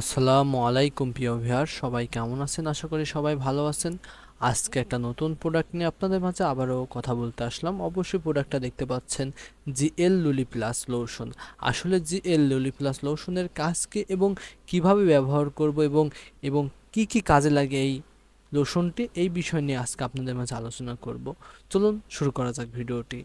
আসসালামু আলাইকুম প্রিয় ভিউয়ার সবাই কেমন আছেন? আশা করি সবাই ভালো আছেন। আজকে একটা নতুন প্রোডাক্ট নিয়ে আপনাদের মাঝে আবারও কথা বলতে আসলাম। অবশ্যই প্রোডাক্টটা দেখতে পাচ্ছেন জিএল লুলি প্লাস লোশন। আসলে জিএল লুলি প্লাস লোশনের কাজ কি এবং কীভাবে ব্যবহার করব এবং এবং কি কি কাজে লাগে এই লোশনটি, এই বিষয় নিয়ে আজকে আপনাদের মাঝে আলোচনা করব। চলুন শুরু করা যাক ভিডিওটি।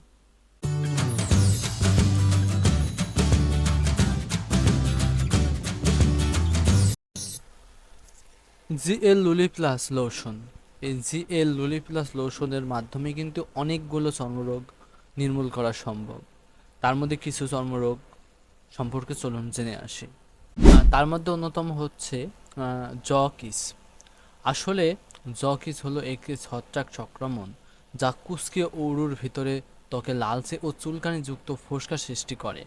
GL Lulli plus lotion. এই জিএল লুলি প্লাস লোশনের মাধ্যমে কিন্তু অনেকগুলো চর্মরোগ নির্মূল করা সম্ভব। তার মধ্যে কিছু চর্মরোগ সম্পর্কে চলুন জেনে আসি। তার মধ্যে অন্যতম হচ্ছে জকিস। আসলে জকিস হলো একটি ছত্রাক সংক্রমণ যা কুসকে উরুর ভিতরে ত্বকে লালচে ও চুলকানিযুক্ত ফোসকা সৃষ্টি করে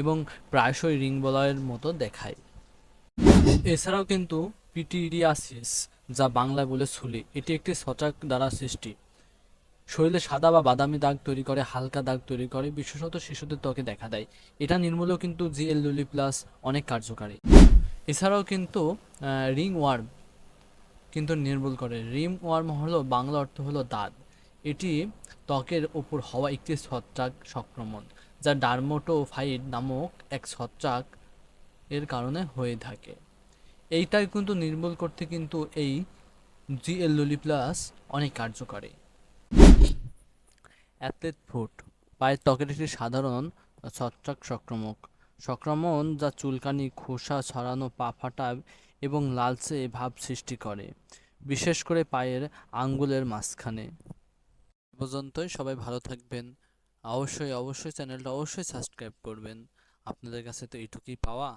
এবং প্রায়শই রিং বলয়ের মতো দেখায়। এছাড়াও কিন্তু পিটিরিয়াসিস, যা বাংলায় বলে ছুলি এটি একটি ছত্রাক দ্বারা সৃষ্টি। শরীরে সাদা বা বাদামি দাগ তৈরি করে, হালকা দাগ তৈরি করে, বিশেষত শিশুদের ত্বকে দেখা দেয়। এটা নির্মূলেও কিন্তু জিএল লুলি প্লাস অনেক কার্যকারী। এছাড়াও কিন্তু রিং ওয়ার্ম কিন্তু নির্মূল করে। রিম ওয়ার্ম হলো, বাংলা অর্থ হলো দাঁত। এটি ত্বকের ওপর হওয়া একটি ছত্রাক সংক্রমণ, যা ডার্মোটোফাইড নামক এক ছত্রাক এর কারণে হয়ে থাকে। এইটাই কিন্তু নির্মূল করতে কিন্তু এই জিএল লুলি প্লাস অনেক কার্যকারী। অ্যাথলেট ফুট পায়ের ত্বকের একটি সাধারণ ছত্রাক সংক্রমক। সংক্রমণ যা চুলকানি, খোসা ছড়ানো, পা ফাটা এবং লালচে ভাব সৃষ্টি করে, বিশেষ করে পায়ের আঙ্গুলের মাঝখানে। পর্যন্তই, সবাই ভালো থাকবেন। অবশ্যই অবশ্যই চ্যানেলটা অবশ্যই সাবস্ক্রাইব করবেন। আপনাদের কাছে তো এইটুকুই পাওয়া।